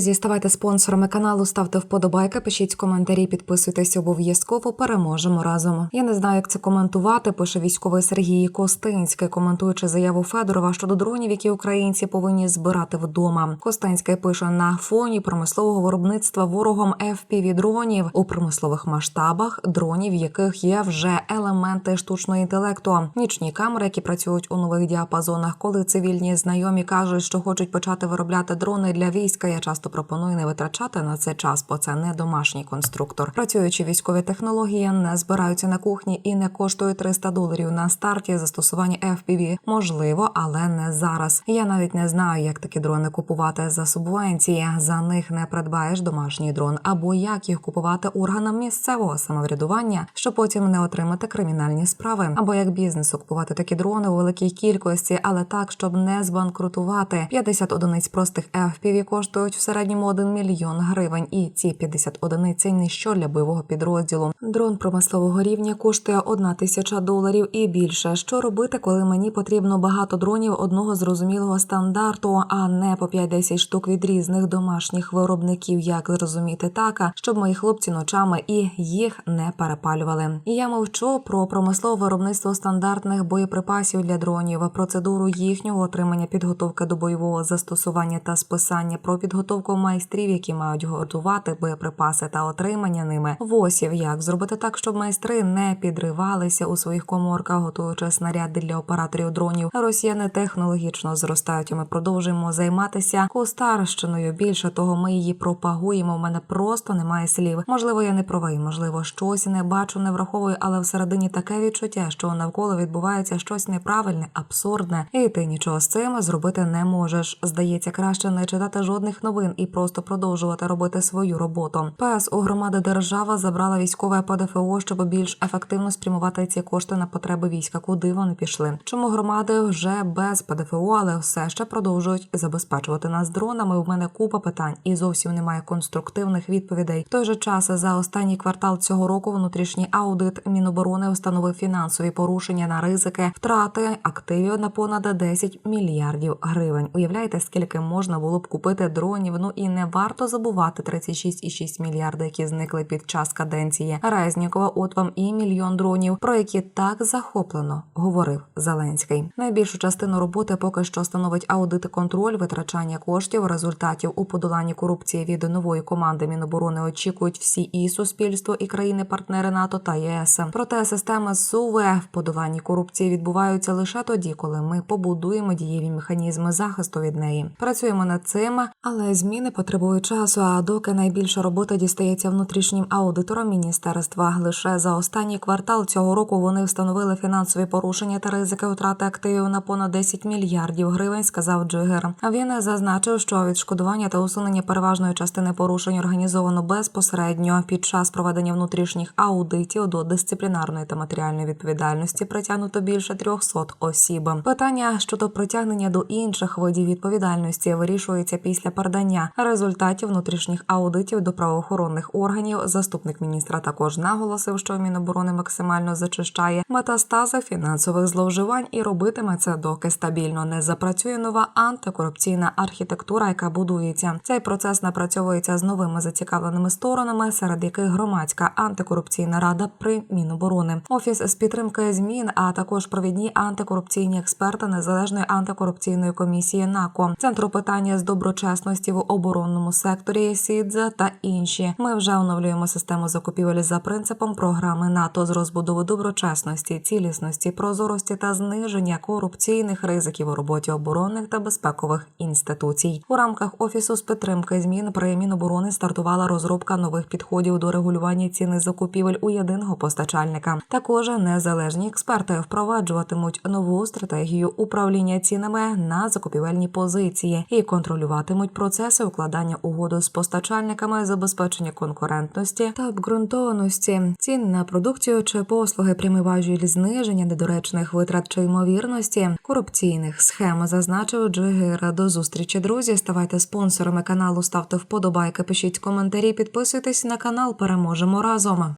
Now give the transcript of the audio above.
Друзі, ставайте спонсорами каналу, ставте вподобайки, пишіть коментарі, підписуйтесь обов'язково. Переможемо разом. Я не знаю, як це коментувати. Пише військовий Сергій Костинський, коментуючи заяву Федорова щодо дронів, які українці повинні збирати вдома. Костинський пише на фоні промислового виробництва ворогом fpv дронів у промислових масштабах, дронів, в яких є вже елементи штучного інтелекту, нічні камери, які працюють у нових діапазонах. Коли цивільні знайомі кажуть, що хочуть почати виробляти дрони для війська, я часто пропоную не витрачати на це час, бо це не домашній конструктор. Працюючи військові технології, не збираються на кухні і не коштують 300 доларів на старті застосування FPV. Можливо, але не зараз. Я навіть не знаю, як такі дрони купувати за субвенції. За них не придбаєш домашній дрон, або як їх купувати органам місцевого самоврядування, щоб потім не отримати кримінальні справи, або як бізнесу купувати такі дрони у великій кількості, але так, щоб не збанкрутувати. 50 одиниць простих FPV коштують в середньому 1 мільйон гривень, і ці 50 одиниць ніщо для бойового підрозділу. Дрон промислового рівня коштує 1 тисяча доларів і більше. Що робити, коли мені потрібно багато дронів одного зрозумілого стандарту, а не по 5-10 штук від різних домашніх виробників, як зрозуміти така, щоб мої хлопці ночами і їх не перепалювали. Я мовчу про промислове виробництво стандартних боєприпасів для дронів, процедуру їхнього отримання підготовки до бойового застосування та списання, про підготовку майстрів, які мають готувати боєприпаси та отримання ними восів. Як зробити так, щоб майстри не підривалися у своїх коморках, готуючи снаряди для операторів дронів. Росіяни технологічно зростають. і Ми продовжуємо займатися костарщиною. Більше того, ми її пропагуємо. У мене просто немає слів. Можливо, я не правий, можливо, щось не бачу, не враховую, але всередині таке відчуття, що навколо відбувається щось неправильне, абсурдне, і ти нічого з цим зробити не можеш. Здається, краще не читати жодних новин і просто продовжувати робити свою роботу. ПС у громади держава забрала військове ПДФО, щоб більш ефективно спрямувати ці кошти на потреби війська. Куди вони пішли? Чому громади вже без ПДФО, але все ще продовжують забезпечувати нас дронами? У мене купа питань і зовсім немає конструктивних відповідей. В той же час за останній квартал цього року внутрішній аудит Міноборони встановив фінансові порушення на ризики втрати активів на понад 10 мільярдів гривень. Уявляєте, скільки можна було б купити дронів? Ну і не варто забувати 36,6 мільярда, які зникли під час каденції Резнікова. От вам і мільйон дронів, про які так захоплено говорив Зеленський. Найбільшу частину роботи поки що становить аудит і контроль витрачання коштів. Результатів у подоланні корупції від нової команди Міноборони очікують всі і суспільство, і країни-партнери НАТО та ЄС. Проте система СУВЕ в подоланні корупції відбуваються лише тоді, коли ми побудуємо дієві механізми захисту від неї. Працюємо над цим, але зміни потребують часу. А доки найбільша робота дістається внутрішнім аудиторам міністерства, лише за останній квартал цього року вони встановили фінансові порушення та ризики втрати активів на понад 10 мільярдів гривень. Сказав Джигер. Він зазначив, що відшкодування та усунення переважної частини порушень організовано безпосередньо під час проведення внутрішніх аудитів до дисциплінарної та матеріальної відповідальності притягнуто більше 300 осіб. Питання щодо притягнення до інших видів відповідальності вирішується після передання результатів внутрішніх аудитів до правоохоронних органів. Заступник міністра також наголосив, що Міноборони максимально зачищає метастази фінансових зловживань і робитиме це, доки стабільно не запрацює нова антикорупційна архітектура, яка будується. Цей процес напрацьовується з новими зацікавленими сторонами, серед яких громадська антикорупційна рада при Міноборони, офіс з підтримки змін, а також провідні антикорупційні експерти незалежної антикорупційної комісії НАКО, центру питання з доброчесності в оборонному секторі СІДЗа та інші. Ми вже оновлюємо систему закупівель за принципом програми НАТО з розбудови доброчесності, цілісності, прозорості та зниження корупційних ризиків у роботі оборонних та безпекових інституцій. У рамках офісу з підтримки змін при Міноборони стартувала розробка нових підходів до регулювання ціни закупівель у єдиного постачальника. Також незалежні експерти впроваджуватимуть нову стратегію управління цінами на закупівельні позиції і контролюватимуть процеси укладання угоди з постачальниками, забезпечення конкурентності та обґрунтованості цін на продукцію чи послуги, прямий важіль зниження недоречних витрат чи ймовірності корупційних схем, зазначив Джигира. До зустрічі, друзі. Ставайте спонсорами каналу, ставте вподобайки, пишіть коментарі, підписуйтесь на канал. Переможемо разом.